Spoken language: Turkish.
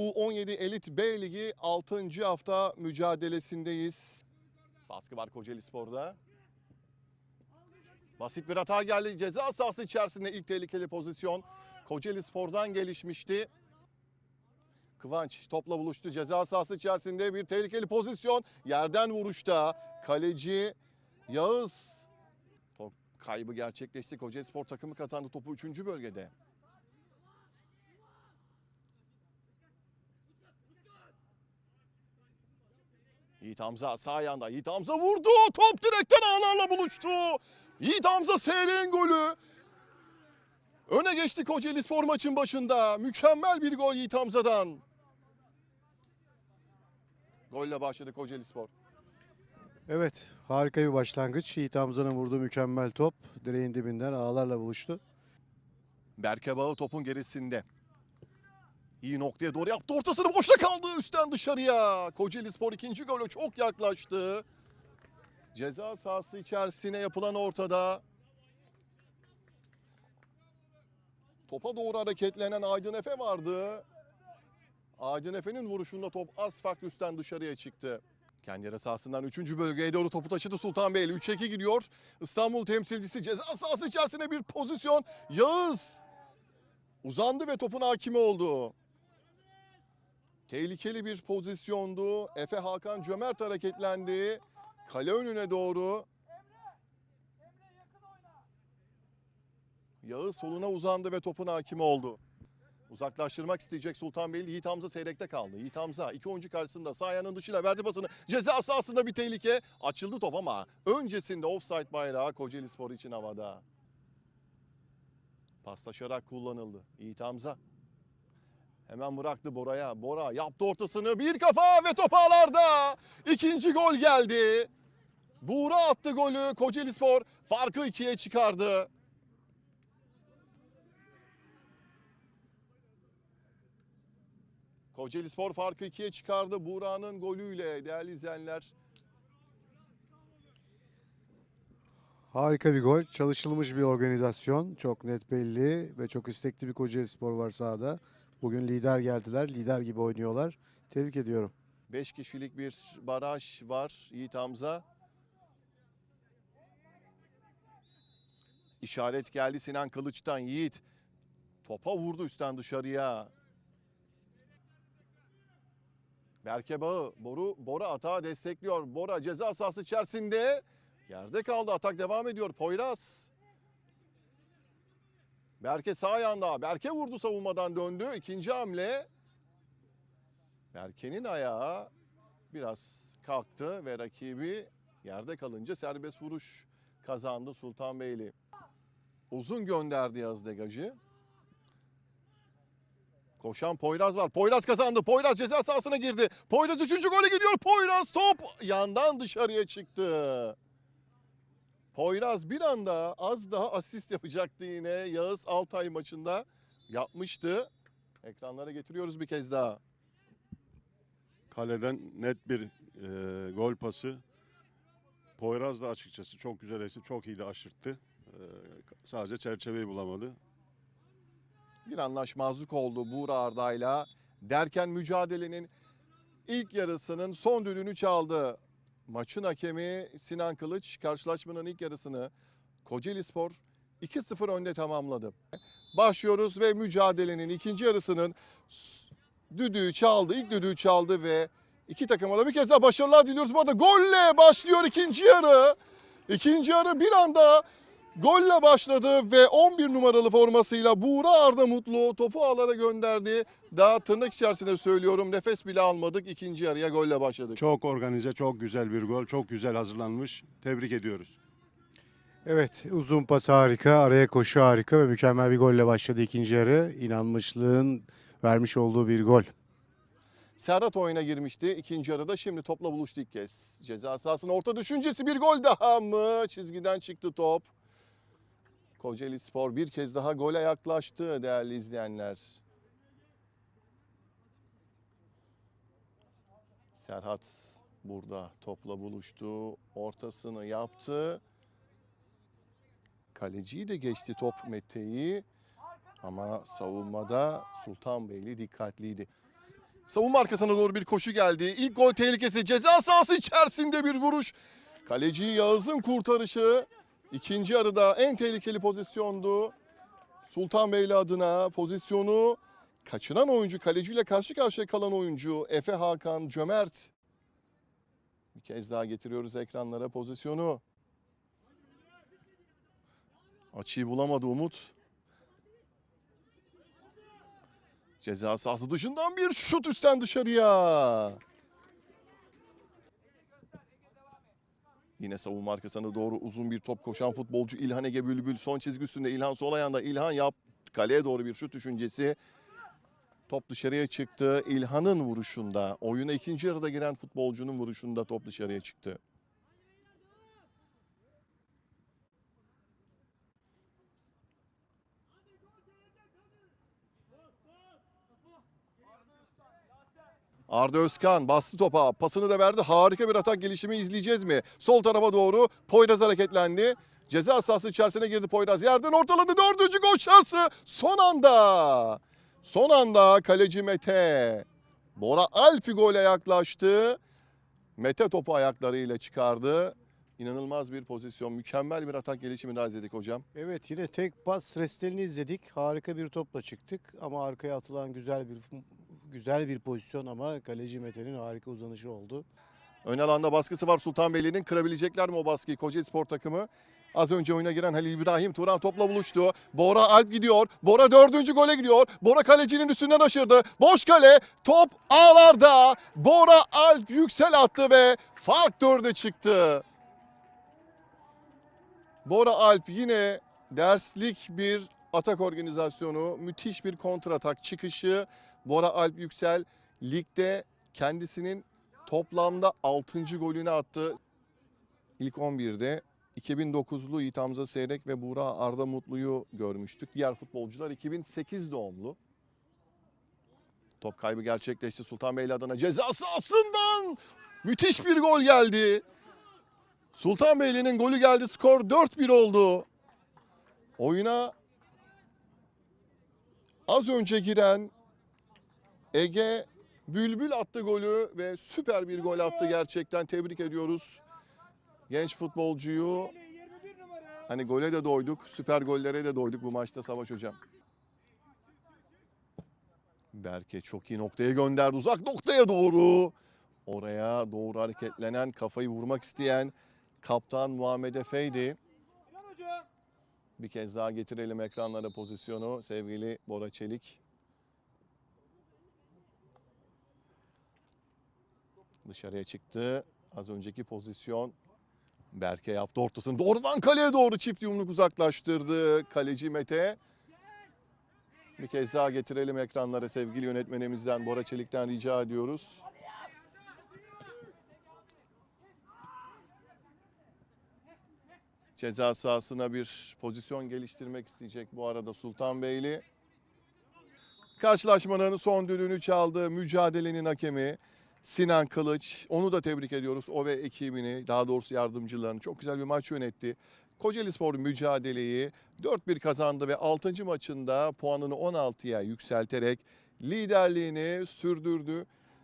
U17 Elit B Ligi 6. hafta mücadelesindeyiz. Baskı var Kocaeli Spor'da. Basit bir hata geldi. Ceza sahası içerisinde ilk tehlikeli pozisyon. Kocaeli Spor'dan gelişmişti. Kıvanç topla buluştu. Ceza sahası içerisinde bir tehlikeli pozisyon. Yerden vuruşta kaleci Yağız. Top kaybı gerçekleşti. Kocaeli Spor takımı kazandı topu 3. bölgede. Yiğit Hamza sağ ayağında. Yiğit Hamza vurdu. Top direkten ağlarla buluştu. Yiğit Hamza SR'nin golü. Öne geçti Kocaeli Spor maçın başında. Mükemmel bir gol Yiğit Hamza'dan. Golle başladı Kocaeli Spor. Evet, harika bir başlangıç. Yiğit Hamza'nın vurduğu mükemmel top direğin dibinden ağlarla buluştu. Berke Bağı topun gerisinde. İyi noktaya doğru yaptı. Ortasını boşta kaldı. Üstten dışarıya. Kocaeli Spor ikinci golü çok yaklaştı. Ceza sahası içerisine yapılan ortada. Topa doğru hareketlenen Aydın Efe vardı. Aydın Efe'nin vuruşunda top az fark üstten dışarıya çıktı. Kendi yarı sahasından 3. bölgeye doğru topu taşıdı Sultanbeyli. 3'e 2 gidiyor. İstanbul temsilcisi ceza sahası içerisinde bir pozisyon. Yağız uzandı ve topun hakimi oldu. Tehlikeli bir pozisyondu. Efe Hakan Cömert hareketlendi. Kale önüne doğru. Yağız soluna uzandı ve topun hakimi oldu. Uzaklaştırmak isteyecek Sultanbeyli Yiğit Hamza seyrekte kaldı. Yiğit Hamza iki oyuncu karşısında sağ ayağının dışıyla verdi pasını. Ceza sahasında bir tehlike. Açıldı top ama öncesinde offside bayrağı Kocaeli Spor için havada. Paslaşarak kullanıldı. Yiğit Hamza. Hemen bıraktı Bora'ya. Bora yaptı ortasını. Bir kafa ve top ağlarda. İkinci gol geldi. Buğra attı golü. Kocaeli Spor farkı ikiye çıkardı. Kocaeli Spor farkı ikiye çıkardı. Buğra'nın golüyle değerli izleyenler. Harika bir gol, çalışılmış bir organizasyon. Çok net belli ve çok istekli bir Kocaeli Spor var sahada. Bugün lider geldiler, lider gibi oynuyorlar. Tebrik ediyorum. 5 kişilik bir baraj var Yiğit Hamza. İşaret geldi Sinan Kılıç'tan Yiğit. Topa vurdu üstten dışarıya. Berke Bağı, Boru, Bora atağı destekliyor. Bora ceza sahası içerisinde. Yerde kaldı. Atak devam ediyor. Poyraz. Berke sağ ayağında. Berke vurdu savunmadan döndü. İkinci hamle. Berke'nin ayağı biraz kalktı ve rakibi yerde kalınca serbest vuruş kazandı Sultanbeyli. Uzun gönderdi Yaz Degajı. Koşan Poyraz var. Poyraz kazandı. Poyraz ceza sahasına girdi. Poyraz üçüncü gole gidiyor. Poyraz top yandan dışarıya çıktı. Poyraz bir anda az daha asist yapacaktı yine. Yağız Altay maçında yapmıştı. Ekranlara getiriyoruz bir kez daha. Kaleden net bir e, gol pası. Poyraz da açıkçası çok güzel etti, çok iyi de aşırttı. E, sadece çerçeveyi bulamadı. bir anlaşmazlık oldu Buğra Arda'yla. Derken mücadelenin ilk yarısının son düdüğünü çaldı. Maçın hakemi Sinan Kılıç karşılaşmanın ilk yarısını Kocaeli Spor 2-0 önde tamamladı. Başlıyoruz ve mücadelenin ikinci yarısının düdüğü çaldı. ilk düdüğü çaldı ve iki takıma da bir kez daha başarılar diliyoruz. Bu arada golle başlıyor ikinci yarı. İkinci yarı bir anda Golle başladı ve 11 numaralı formasıyla Buğra Arda Mutlu topu ağlara gönderdi. Daha tırnak içerisinde söylüyorum nefes bile almadık. İkinci yarıya golle başladık. Çok organize, çok güzel bir gol, çok güzel hazırlanmış. Tebrik ediyoruz. Evet, uzun pas harika, araya koşu harika ve mükemmel bir golle başladı ikinci yarı. İnanmışlığın vermiş olduğu bir gol. Serhat oyuna girmişti ikinci yarıda. Şimdi topla buluştu ilk kez. Ceza sahasının orta düşüncesi bir gol daha mı? Çizgiden çıktı top. Kocaeli Spor bir kez daha gole yaklaştı değerli izleyenler. Serhat burada topla buluştu. Ortasını yaptı. Kaleciyi de geçti top Mete'yi. Ama savunmada Sultanbeyli dikkatliydi. Savunma arkasına doğru bir koşu geldi. İlk gol tehlikesi ceza sahası içerisinde bir vuruş. Kaleci Yağız'ın kurtarışı. İkinci yarıda en tehlikeli pozisyondu. Sultanbeyli adına pozisyonu kaçıran oyuncu, kaleciyle karşı karşıya kalan oyuncu Efe Hakan Cömert. Bir kez daha getiriyoruz ekranlara pozisyonu. Açıyı bulamadı Umut. Ceza sahası dışından bir şut üstten dışarıya. Yine savunma arkasına doğru uzun bir top koşan futbolcu İlhan Ege Bülbül son çizgi üstünde İlhan sol ayağında İlhan yap kaleye doğru bir şut düşüncesi. Top dışarıya çıktı. İlhan'ın vuruşunda, oyuna ikinci yarıda giren futbolcunun vuruşunda top dışarıya çıktı. Arda Özkan bastı topa. Pasını da verdi. Harika bir atak gelişimi izleyeceğiz mi? Sol tarafa doğru Poyraz hareketlendi. Ceza sahası içerisine girdi Poyraz. Yerden ortaladı. Dördüncü gol şansı. Son anda. Son anda kaleci Mete. Bora Alpi gole yaklaştı. Mete topu ayaklarıyla çıkardı. İnanılmaz bir pozisyon. Mükemmel bir atak gelişimi daha izledik hocam. Evet yine tek pas restlerini izledik. Harika bir topla çıktık ama arkaya atılan güzel bir güzel bir pozisyon ama kaleci Mete'nin harika uzanışı oldu. Ön alanda baskısı var Sultanbeyli'nin. Kırabilecekler mi o baskıyı Kocaeli Spor takımı? Az önce oyuna giren Halil İbrahim Turan topla buluştu. Bora Alp gidiyor. Bora dördüncü gole gidiyor. Bora kalecinin üstünden aşırdı. Boş kale. Top ağlarda. Bora Alp yüksel attı ve fark dörde çıktı. Bora Alp yine derslik bir atak organizasyonu. Müthiş bir kontratak çıkışı. Bora Alp Yüksel ligde kendisinin toplamda 6. golünü attı. İlk 11'de 2009'lu Yiğit Hamza Seyrek ve Buğra Arda Mutlu'yu görmüştük. Diğer futbolcular 2008 doğumlu. Top kaybı gerçekleşti Sultanbeyli adına. Ceza sahasından müthiş bir gol geldi. Sultanbeyli'nin golü geldi. Skor 4-1 oldu. Oyuna az önce giren Ege Bülbül attı golü ve süper bir gol attı gerçekten. Tebrik ediyoruz genç futbolcuyu. Hani gole de doyduk, süper gollere de doyduk bu maçta Savaş Hocam. Berke çok iyi noktaya gönderdi. Uzak noktaya doğru. Oraya doğru hareketlenen, kafayı vurmak isteyen kaptan Muhammed Efe'ydi. Bir kez daha getirelim ekranlara pozisyonu sevgili Bora Çelik. Dışarıya çıktı. Az önceki pozisyon Berke yaptı ortasını. Doğrudan kaleye doğru çift yumruk uzaklaştırdı kaleci Mete. Bir kez daha getirelim ekranlara sevgili yönetmenimizden Bora Çelik'ten rica ediyoruz. Ceza sahasına bir pozisyon geliştirmek isteyecek bu arada Sultanbeyli. Karşılaşmanın son düdüğünü çaldı mücadelenin hakemi Sinan Kılıç. Onu da tebrik ediyoruz. O ve ekibini, daha doğrusu yardımcılarını. Çok güzel bir maç yönetti. Kocaeli Spor mücadeleyi 4-1 kazandı ve 6. maçında puanını 16'ya yükselterek liderliğini sürdürdü.